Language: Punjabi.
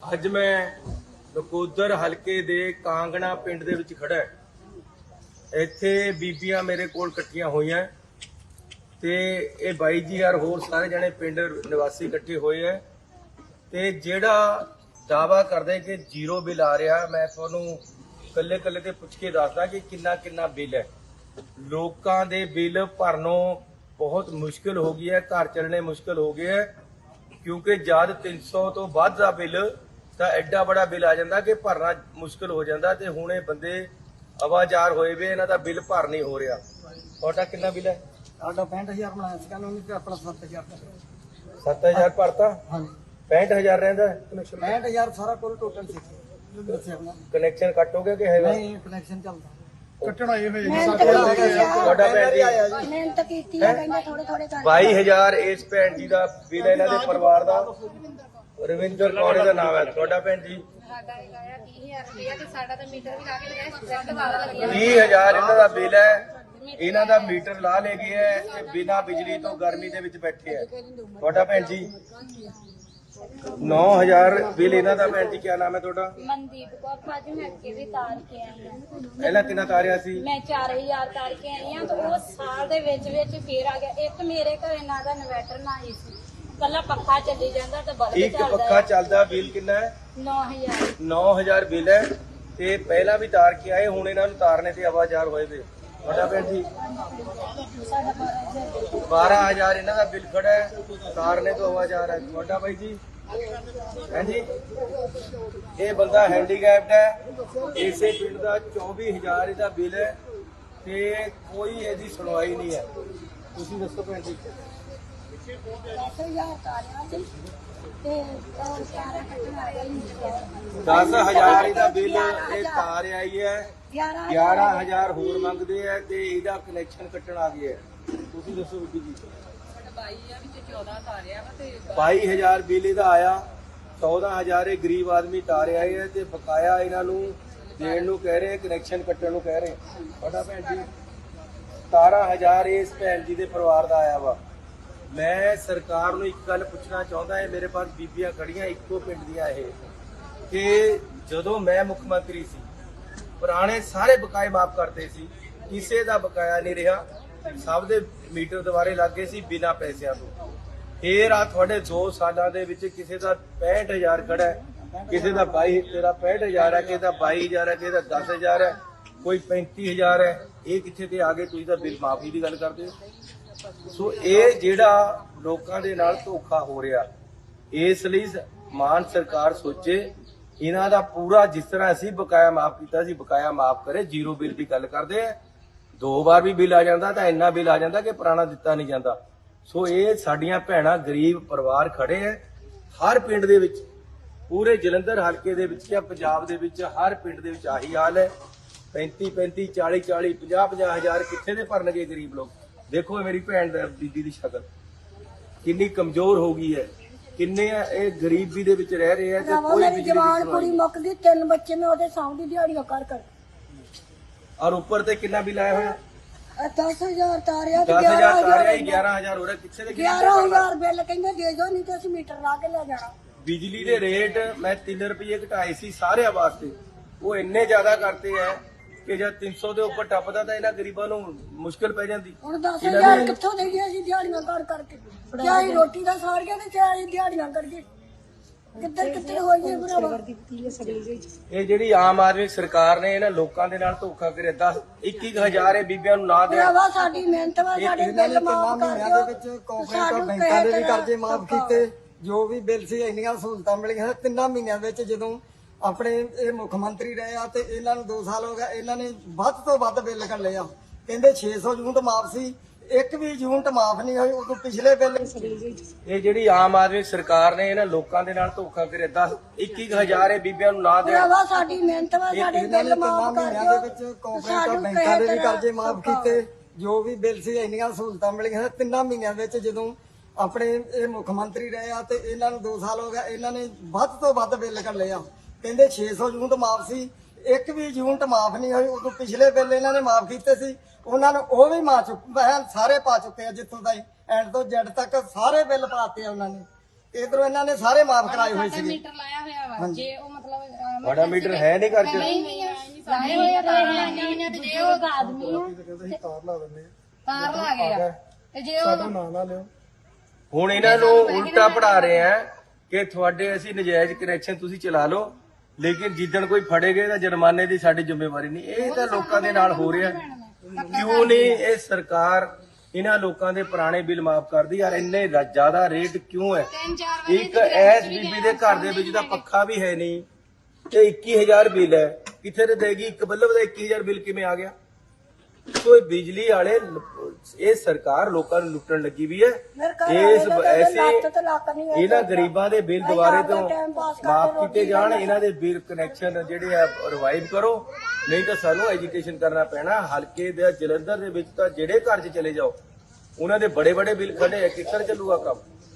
ਅੱਜ ਮੈਂ ਨਕੋਦਰ ਹਲਕੇ ਦੇ ਕਾਂਗਣਾ ਪਿੰਡ ਦੇ ਵਿੱਚ ਖੜਾ ਹਾਂ। ਇੱਥੇ ਬੀਬੀਆਂ ਮੇਰੇ ਕੋਲ ਇਕੱਠੀਆਂ ਹੋਈਆਂ ਤੇ ਇਹ ਬਾਈ ਜੀ ਯਾਰ ਹੋਰ ਸਾਰੇ ਜਣੇ ਪਿੰਡ ਨਿਵਾਸੀ ਇਕੱਠੇ ਹੋਏ ਐ ਤੇ ਜਿਹੜਾ ਦਾਵਾ ਕਰਦੇ ਕਿ ਜ਼ੀਰੋ ਬਿੱਲ ਆ ਰਿਹਾ, ਮੈਂ ਤੁਹਾਨੂੰ ਕੱਲੇ ਕੱਲੇ ਤੇ ਪੁੱਛ ਕੇ ਦੱਸਦਾ ਕਿ ਕਿੰਨਾ ਕਿੰਨਾ ਬਿੱਲ ਹੈ ਲੋਕਾਂ ਦੇ ਬਿੱਲ ਭਰਨੋਂ ਬਹੁਤ ਮੁਸ਼ਕਲ ਹੋ ਗਈ ਹੈ, ਘਰ ਚੱਲਣੇ ਮੁਸ਼ਕਲ ਹੋ ਗਏ ਹੈ, ਕਿਉਂਕਿ ਜਦ 300 ਤੋਂ ਵੱਧ ਦਾ ਬਿੱਲ ਤਾਂ ਐਡਾ ਬੜਾ ਬਿੱਲ ਆ ਜਾਂਦਾ ਕਿ ਭਰਨਾ ਮੁਸ਼ਕਲ ਹੋ ਜਾਂਦਾ ਤੇ ਹੁਣ ਇਹ ਬੰਦੇ ਆਵਾਜ਼ਾਰ ਹੋਏ ਵੇ ਇਹਨਾਂ ਦਾ ਬਿੱਲ ਭਰ ਨਹੀਂ ਹੋ ਰਿਹਾ। ਤੁਹਾਡਾ ਕਿੰਨਾ ਬਿੱਲ ਹੈ? ਸਾਡਾ 65000 ਬਣਾਇਆ ਸੀ ਕਾਨੂੰਨੀ ਤੇ ਆਪਣਾ 7000 ਦਾ। 7000 ਭਰਤਾ? ਹਾਂਜੀ। 65000 ਰਹਿੰਦਾ? ਕਨੈਕਸ਼ਨ 65000 ਸਾਰਾ ਕੁੱਲ ਟੋਟਲ ਸੀ। ਦੱਸਿਆ ਉਹਨਾਂ ਨੇ। ਕਨੈਕਸ਼ਨ ਕੱਟ ਹੋ ਗਿਆ ਕਿ ਹੈਗਾ? ਨਹੀਂ ਕਨੈਕਸ਼ਨ ਚੱਲਦਾ। ਕੱਟਣਾ ਇਹ ਹੋਏ ਮਿਹਨਤ ਕੀਤੀ ਆ। ਤੁਹਾਡਾ ਭੈਣ ਜੀ। ਮਿਹਨਤ ਕੀਤੀ ਆ ਕਹਿੰਦੇ ਥੋੜੇ ਥੋੜੇ ਕਰ 22000 ਇਸ ਭੈਣ ਜੀ ਦਾ ਬਿੱਲ ਹੈ ਇਹਨਾਂ ਦੇ ਪਰਿਵਾਰ ਦਾ। ਰਵਿੰਦਰ ਕੌਰ ਦਾ ਨਾਮ ਹੈ। ਤੁਹਾਡਾ ਭੈਣ ਜੀ? ਸਾਡਾ ਹੈਗਾ ਆ 30000 ਰੁਪਇਆ ਤੇ ਸਾਡਾ ਤਾਂ ਮੀਟਰ ਵੀ ਲਾ ਕੇ ਲਿਆ ਸਟ੍ਰੈਕਟ ਵਾਲਾ ਲੱਗਿਆ। 30000 ਇਹਨਾਂ ਦਾ ਬਿੱਲ ਹੈ। ਇਹਨਾਂ ਦਾ ਮੀਟਰ ਲਾ ਲੇ ਗਏ ਹੈ ਤੇ ਬਿਨਾ ਬਿਜਲੀ ਤੋਂ ਗਰਮੀ ਦੇ ਵਿੱਚ ਬੈਠੇ ਹੈ। ਤੁਹਾਡਾ ਭੈਣ ਜੀ? 9000 ਬਿੱਲ ਇਹਨਾਂ ਦਾ ਭੈਣ ਜੀ ਕੀ ਨਾਮ ਹੈ ਤੁਹਾਡਾ? ਮਨਦੀਪ ਕੌਰ ਭਾਜੀ ਮੈਂ ਅੱਗੇ ਵੀ ਤਾਰ ਕੇ ਆਈ ਆ ਪਹਿਲਾਂ ਕਿੰਨਾ ਤਾਰਿਆ ਸੀ? ਮੈਂ 4000 ਤਾਰ ਕੇ ਆਈ ਆ ਤੇ ਉਹ ਸਾਲ ਦੇ ਵਿੱਚ ਵਿੱਚ ਫੇਰ ਆ ਗਿਆ। ਇੱਕ ਮੇਰੇ ਘਰੇ ਨਾ ਦਾ ਇਨਵਰਟਰ ਨਾ ਹੀ ਸੀ। ਕੱਲਾ ਪੱਖਾ ਚੱਲੀ ਜਾਂਦਾ ਤੇ ਬਲਬ ਇੱਕ ਚੱਲਦਾ ਪੱਖਾ ਚੱਲਦਾ ਬਿੱਲ ਕਿੰਨਾ ਹੈ? 9000 9000 ਬਿੱਲ ਹੈ। ਤੇ ਪਹਿਲਾਂ ਵੀ ਤਾਰ ਕੇ ਆਏ ਹੁਣ ਇਹਨਾਂ ਨੂੰ ਤਾਰਨੇ ਤੇ ਆਵਾਜ਼ਾਰ ਹੋਏ ਵੇ ਤੁਹਾਡਾ ਭੈਣ ਜੀ? ਸਾਡਾ 12000 12000 ਇਹਨਾਂ ਦਾ ਬਿੱਲ ਖੜਾ ਹੈ। ਤਾਰਨੇ ਤੋਂ ਆਵਾਜ਼ਾਰ ਹੈ। ਤੁਹਾਡਾ ਬਾਈ ਜੀ? ਹਾਂਜੀ ਇਹ ਬੰਦਾ ਹੈਂਡੀਕੈਪਡ ਹੈ। ਇਸੇ ਪਿੰਡ ਦਾ 24000 ਇਹਦਾ ਬਿੱਲ ਹੈ। ਤੇ ਕੋਈ ਇਹਦੀ ਸੁਣਵਾਈ ਨਹੀਂ ਹੈ। ਤੁਸੀਂ ਦੱਸੋ ਭੈਣ ਜੀ। 10000 ਤਾਰਿਆ ਸੀ ਤੇ ਉਹ ਸਾਰਾ ਕੱਟਣਾ ਆਇਆ ਹੀ 10000 ਇਹਦਾ ਬਿੱਲ ਇਹ ਤਾਰ ਆਈ ਹੈ 11 11000 ਹੋਰ ਮੰਗਦੇ ਆ ਤੇ ਇਹਦਾ ਕਨੈਕਸ਼ਨ ਕੱਟਣ ਆ ਗਿਆ। ਤੁਸੀਂ ਦੱਸੋ ਬੀਬੀ ਜੀ। 22000 ਬਿੱਲ ਇਹਦਾ ਆਇਆ 14000 ਇਹ ਗਰੀਬ ਆਦਮੀ ਤਾਰਿਆ ਹੈ ਤੇ ਬਕਾਇਆ ਇਹਨਾਂ ਨੂੰ ਦੇਣ ਨੂੰ ਕਹਿ ਰਹੇ ਕਨੈਕਸ਼ਨ ਕੱਟਣ ਨੂੰ ਕਹਿ ਰਹੇ ਤੁਹਾਡਾ ਭੈਣ ਜੀ 17000 ਇਸ ਭੈਣ ਜੀ ਦੇ ਪਰਿਵਾਰ ਦਾ ਆਇਆ ਵਾ। ਮੈਂ ਸਰਕਾਰ ਨੂੰ ਇੱਕ ਗੱਲ ਪੁੱਛਣਾ ਚਾਹੁੰਦਾ ਹੈ ਮੇਰੇ ਪਾਸ ਬੀਬੀਆਂ ਖੜੀਆਂ, ਇੱਕੋ ਪਿੰਡ ਦੀਆਂ ਇਹ, ਕਿ ਜਦੋਂ ਮੈਂ ਮੁੱਖ ਮੰਤਰੀ ਸੀ, ਪੁਰਾਣੇ ਸਾਰੇ ਬਕਾਏ ਮਾਫ ਕਰਦੇ ਸੀ, ਕਿਸੇ ਦਾ ਬਕਾਇਆ ਨਹੀਂ ਰਿਹਾ, ਸਭ ਦੇ ਮੀਟਰ ਦੁਬਾਰੇ ਲੱਗੇ ਸੀ ਬਿਨਾਂ ਪੈਸਿਆਂ ਤੋਂ। ਫੇਰ ਆ ਤੁਹਾਡੇ 2 ਸਾਲਾਂ ਦੇ ਵਿੱਚ ਕਿਸੇ ਦਾ 65000 ਖੜਾ ਕਿਸੇ ਦਾ 22 ਤੇਰਾ 65000 ਹੈ, ਕਿਸੇ ਦਾ 22000 ਹੈ, ਕਿਸੇ ਦਾ 10000 ਹੈ, ਕੋਈ 35000 ਹੈ, ਇਹ ਕਿੱਥੇ ਤੇ ਆ ਗਏ? ਤੁਸੀਂ ਤਾਂ ਬਿੱਲ ਮਾਫੀ ਦੀ ਗੱਲ ਕਰਦੇ ਹੋ। ਸੋ ਇਹ ਜਿਹੜਾ ਲੋਕਾਂ ਦੇ ਨਾਲ ਧੋਖਾ ਹੋ ਰਿਹਾ, ਇਸ ਲਈ ਮਾਨ ਸਰਕਾਰ ਸੋਚੇ, ਇਹਨਾਂ ਦਾ ਪੂਰਾ ਜਿਸ ਤਰ੍ਹਾਂ ਅਸੀਂ ਬਕਾਇਆ ਮਾਫ ਕੀਤਾ ਸੀ, ਬਕਾਇਆ ਮਾਫ ਕਰੇ, ਜ਼ੀਰੋ ਬਿੱਲ ਦੀ ਗੱਲ ਕਰਦੇ ਆ। ਦੋ ਵਾਰ ਵੀ ਬਿੱਲ ਆ ਜਾਂਦਾ ਤਾਂ ਇੰਨਾ ਬਿੱਲ ਆ ਜਾਂਦਾ ਕਿ ਪੁਰਾਣਾ ਦਿੱਤਾ ਨਹੀਂ ਜਾਂਦਾ। ਸੋ ਇਹ ਸਾਡੀਆਂ ਭੈਣਾਂ ਗਰੀਬ ਪਰਿਵਾਰ ਖੜੇ ਆ, ਹਰ ਪਿੰਡ ਦੇ ਵਿੱਚ, ਪੂਰੇ ਜਲੰਧਰ ਹਲਕੇ ਦੇ ਵਿੱਚ ਜਾਂ ਪੰਜਾਬ ਦੇ ਵਿੱਚ, ਹਰ ਪਿੰਡ ਦੇ ਵਿੱਚ ਆਹੀ ਹਾਲ ਹੈ। 35 35 40 40 50 50 ਹਜ਼ਾਰ ਕਿੱਥੇ ਦੇ ਭਰਨਗੇ ਗਰੀਬ ਲੋਕ? ਦੇਖੋ ਇਹ ਮੇਰੀ ਭੈਣ ਦਾ ਦੀਦੀ ਦੀ ਸ਼ਕਲ। ਕਿੰਨੀ ਕਮਜ਼ੋਰ ਹੋ ਗਈ ਹੈ। ਕਿੰਨੇ ਆ ਇਹ ਗਰੀਬੀ ਦੇ ਵਿੱਚ ਰਹਿ ਰਹੇ ਆ ਤੇ ਭਰਾਵਾ ਕੋਈ ਮੇਰੀ ਬਿਜਲੀ ਦੀ ਜਵਾਨ ਕੁੜੀ ਮੁੱਕ ਗਈ ਤਿੰਨ ਬੱਚੇ ਮੈਂ ਉਹਦੇ ਸਾਹਮਣੇ ਦਿਹਾੜੀਆਂ ਕਰ ਕਰ। ਔਰ ਉੱਪਰ ਤੇ ਕਿੰਨਾ ਬਿੱਲ ਆਇਆ ਹੋਇਆ? 10000 ਤਾਰਿਆ ਤੇ 10000 ਤਾਰਿਆ ਹੀ 11000 11000 ਹੋ ਰਿਹਾ ਕਿੱਥੇ ਦੇ ਗਰੀਬ ਦਾ ਭਰਨਾ? 11000 ਬਿੱਲ ਕਹਿੰਦੇ ਦੇ ਦਿਓ ਨਹੀਂ ਤੇ ਅਸੀਂ ਮੀਟਰ ਲਾ ਕੇ ਲੈ ਜਾਣਾ। ਬਿਜਲੀ ਦੇ ਰੇਟ ਮੈਂ 3 ਰੁਪਏ ਘਟਾਏ ਸੀ ਸਾਰਿਆਂ ਵਾਸਤੇ। ਉਹ ਇੰਨੇ ਜ਼ਿਆਦਾ ਕਰਤੇ ਐ ਕਿ ਜਦ 300 ਦੇ ਉੱਪਰ ਟੱਪਦਾ ਤਾਂ ਇਹਨਾਂ ਗਰੀਬਾਂ ਨੂੰ ਮੁਸ਼ਕਲ ਪੈ ਜਾਂਦੀ। ਹੁਣ 10000 ਕਿੱਥੋਂ ਦੇਈਏ ਅਸੀਂ ਦਿਹਾੜੀਆਂ ਕਰ ਕਰਕੇ? ਚਾਹੀ ਰੋਟੀ ਦਾ ਸਾਰ ਗਿਆ ਤੇ ਚਾਹੀ ਦਿਹਾੜੀਆਂ ਕਰਕੇ ਕਿੱਧਰ ਕਿੱਧਰ ਹੋਈਏ ਭਰਾਵਾ? ਇਹ ਜਿਹੜੀ ਆਮ ਆਦਮੀ ਸਰਕਾਰ ਨੇ ਇਹਨਾਂ ਲੋਕਾਂ ਦੇ ਨਾਲ ਧੋਖਾ ਕਰਿਆ। 10 21000 ਇਹ ਬੀਬੀਆਂ ਨੂੰ ਨਾ ਦੇਣ ਭਰਾਵਾ ਸਾਡੀ ਮਿਹਨਤ ਵਾ ਸਾਡੇ ਬਿੱਲ ਤਿੰਨਾਂ ਮਾਫ ਕਰ ਮਹੀਨਿਆਂ ਦਿਓ। ਦੇ ਵਿੱਚ ਸਾਨੂੰ ਬੈਂਕਾਂ ਦੇ ਵੀ ਕਰਜ਼ੇ ਮਾਫ ਕੀਤੇ। ਜੋ ਵੀ ਬਿੱਲ ਸੀ ਇੰਨੀਆਂ ਸਹੂਲਤਾਂ ਮਿਲੀਆਂ। ਤਿੰਨਾਂ ਮਹੀਨਿਆਂ ਵਿੱਚ ਜਦੋਂ ਆਪਣੇ ਇਹ ਮੁੱਖ ਮੰਤਰੀ ਰਹੇ ਆ ਤੇ ਇਹਨਾਂ ਨੂੰ 2 ਸਾਲ ਹੋ ਗਏ ਇਹਨਾਂ ਨੇ ਵੱਧ ਤੋਂ ਵੱਧ ਬਿੱਲ ਕੱਢੇ ਆ। ਕਹਿੰਦੇ 600 ਯੂਨਿਟ ਮਾਫ ਸੀ ਇੱਕ ਵੀ ਯੂਨਿਟ ਮਾਫ ਨਹੀਂ ਹੋਈ ਉਦੋਂ ਪਿਛਲੇ ਬਿੱਲ ਇਹ ਜਿਹੜੀ ਆਮ ਆਦਮੀ ਸਰਕਾਰ ਨੇ ਇਹਨਾਂ ਲੋਕਾਂ ਦੇ ਨਾਲ ਧੋਖਾ ਕਰਿਆ 10 21000 ਇਹ ਬੀਬੀਆਂ ਨੂੰ ਨਾ ਦੇਣ ਭਰਾਵਾ ਸਾਡੀ ਮਿਹਨਤ ਵਾ ਸਾਡੇ ਬਿੱਲ ਮਾਫ ਕਰ ਦਿਓ। ਦੇ ਵਿੱਚ ਕੋਆਪਰੇਟਿਵ ਬੈਂਕਾਂ ਦੇ ਵੀ ਕਰਜ਼ੇ ਮਾਫ ਕੀਤੇ ਜੋ ਵੀ ਬਿੱਲ ਸੀ ਇੰਨੀਆਂ ਸਹੂਲਤਾਂ ਮਿਲੀਆਂ ਤਿੰਨਾਂ ਮਹੀਨਿਆਂ ਵਿੱਚ ਜਦੋਂ ਆਪਣੇ ਇਹ ਮੁੱਖ ਮੰਤਰੀ ਰਹੇ ਆ ਤੇ ਇਹਨਾਂ ਨੂੰ 2 ਸਾਲ ਹੋ ਗਏ ਇਹਨਾਂ ਨੇ ਵੱਧ ਤੋਂ ਵੱਧ ਬਿੱਲ ਕੱਢੇ ਆ। ਕਹਿੰਦੇ 600 ਯੂਨਿਟ ਮਾਫ ਸੀ ਇੱਕ ਵੀ ਯੂਨਿਟ ਮਾਫ ਨਹੀਂ ਹੋਈ ਉਦੋਂ ਪਿਛਲੇ ਬਿੱਲ ਇਹਨਾਂ ਨੇ ਮਾਫ ਕੀਤੇ ਸੀ ਉਹਨਾਂ ਨੂੰ ਉਹ ਵੀ ਮਾ ਚੁੱਕ ਸਾਰੇ ਪਾ ਚੁੱਕੇ ਆ ਜਿੱਥੋਂ ਤਾਈ ਐਂਡ ਤੋਂ ਜੈਡ ਤੱਕ ਸਾਰੇ ਬਿੱਲ ਪਾਤੇ ਆ ਉਹਨਾਂ ਨੇ ਇਧਰੋਂ ਇਹਨਾਂ ਨੇ ਸਾਰੇ ਮਾਫ ਕਰਾਏ ਹੋਏ ਸੀਗੇ। ਮੀਟਰ ਲਾਇਆ ਹੋਇਆ ਵਾ ਜੇ ਉਹ ਮਤਲਬ ਅਹ, ਤੁਹਾਡਾ ਮੀਟਰ ਹੈ ਨਹੀਂ 'ਚ ਨਹੀਂ ਨਹੀਂ ਲਾਏ ਹੋਏ ਆ ਤਾਰਾਂ ਲਾਈਆਂ ਹੋਈਆਂ ਤੇ ਜੇ ਉਹ ਆਦਮੀ ਆ। ਤਾਰ ਲਾ ਗਏ ਆ। ਤੇ ਜੇ ਉਹ ਹੁਣ ਇਹਨਾਂ ਨੂੰ ਉਲਟਾ ਪੜਾ ਰਹੇ ਆ ਕਿ ਤੁਹਾਡੇ ਅਸੀਂ ਨਜਾਇਜ਼ ਕਨੈਕਸ਼ਨ ਤੁਸੀਂ ਚਲਾ ਲਓ ਲੇਕਿਨ ਜਿੱਦਣ ਕੋਈ ਫੜੇ ਗਏ ਤਾਂ ਜੁਰਮਾਨੇ ਦੀ ਸਾਡੀ ਜ਼ਿੰਮੇਵਾਰੀ ਨਹੀਂ। ਇਹ ਤਾਂ ਲੋਕਾਂ ਦੇ ਨਾਲ ਹੋ ਰਿਹਾ। ਕਿਉਂ ਨਹੀਂ ਇਹ ਸਰਕਾਰ ਇਹਨਾਂ ਲੋਕਾਂ ਦੇ ਪੁਰਾਣੇ ਬਿੱਲ ਮਾਫ ਕਰਦੀ? ਯਾਰ ਇੰਨੇ ਜ਼ਿਆਦਾ ਰੇਟ ਕਿਉਂ ਹੈ? ਇੱਕ ਐਸ ਬੀਬੀ ਦੇ ਘਰ ਦੇ ਵਿੱਚ ਤਾਂ ਪੱਖਾ ਵੀ ਹੈ ਨਹੀਂ। ਤੇ 21000 ਬਿੱਲ ਹੈ। ਕਿੱਥੇ ਦੇਗੀ? ਇੱਕ ਬੱਲਬ ਦਾ 21000 ਬਿੱਲ ਕਿਵੇਂ ਆ ਗਿਆ? ਸੋ ਇਹ ਬਿਜਲੀ ਵਾਲੇ ਲ- ਇਹ ਸਰਕਾਰ ਲੋਕਾਂ ਨੂੰ ਲੁੱਟਣ ਲੱਗੀ ਵੀ ਹੈ। ਇਸ ਐਸੇ ਇਹਨਾਂ ਗਰੀਬਾਂ ਦੇ ਬਿੱਲ ਦੁਬਾਰੇ ਤੋਂ ਮਾਫ ਕੀਤੇ ਜਾਣ ਇਹਨਾਂ ਦੇ ਬਿੱਲ ਕਨੈਕਸ਼ਨ ਜਿਹੜੇ ਆ ਰਿਵਾਈਵ ਕਰੋ। ਨਹੀਂ ਤਾਂ ਸਾਨੂੰ ਐਜੂਕੇਸ਼ਨ ਕਰਨਾ ਪੈਣਾ। ਹਲਕੇ ਦੇ ਜਲੰਧਰ ਦੇ ਵਿੱਚ ਤਾਂ ਜਿਹੜੇ ਘਰ 'ਚ ਚਲੇ ਜਾਓ ਉਹਨਾਂ ਦੇ ਬੜੇ ਬੜੇ ਬਿੱਲ ਖੜੇ ਆ ਕਿੱਧਰ ਚੱਲੂਗਾ ਕੰਮ?